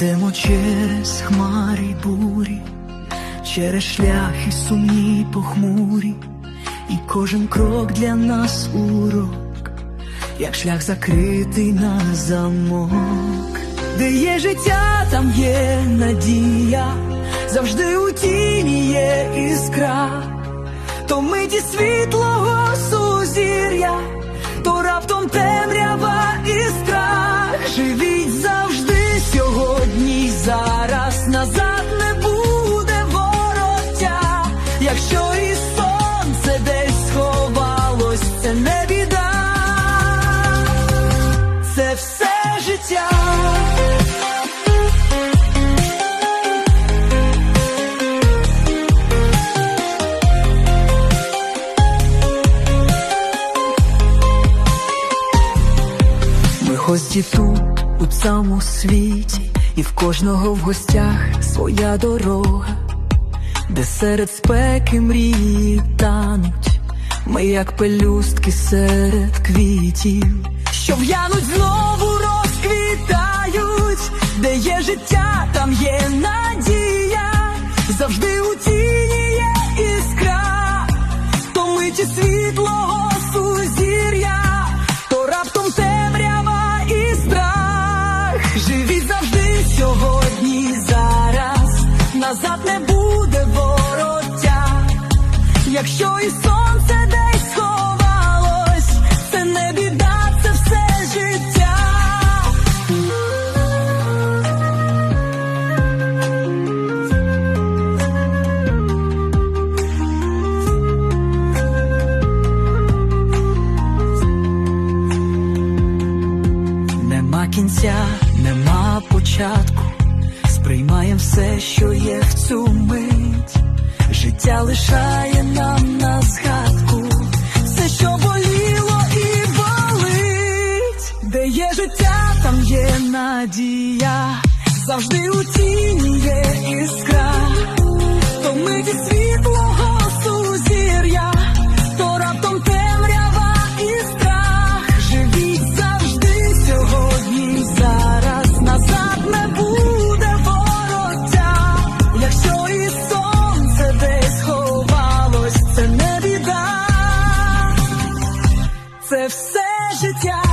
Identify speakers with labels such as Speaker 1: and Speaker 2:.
Speaker 1: Йдемо через хмари й бурі, через шляхи сумні й похмурі, і кожен крок для нас урок, як шлях закритий на замок, де є життя, там є надія, завжди у тіні є іскра, то миті світлого сузір'я, то раптом темрява якщо і сонце десь сховалось, це не біда, це все життя. Ми гості тут, у цьому світі, і в кожного в гостях своя дорога, де серед спеки мрії тануть, ми як пелюстки серед квітів, що в'януть знову розквітають, де є життя, там є надія, завжди у тіні буде вороття, якщо і сонце десь сховалось, це не біда, це все життя. Нема кінця, нема початку, сприймаєм все, що є в цю мить. Життя лишає нам на згадку, все, що боліло і болить, де є життя, там є надія, завжди у тіні є іскра, це все життя.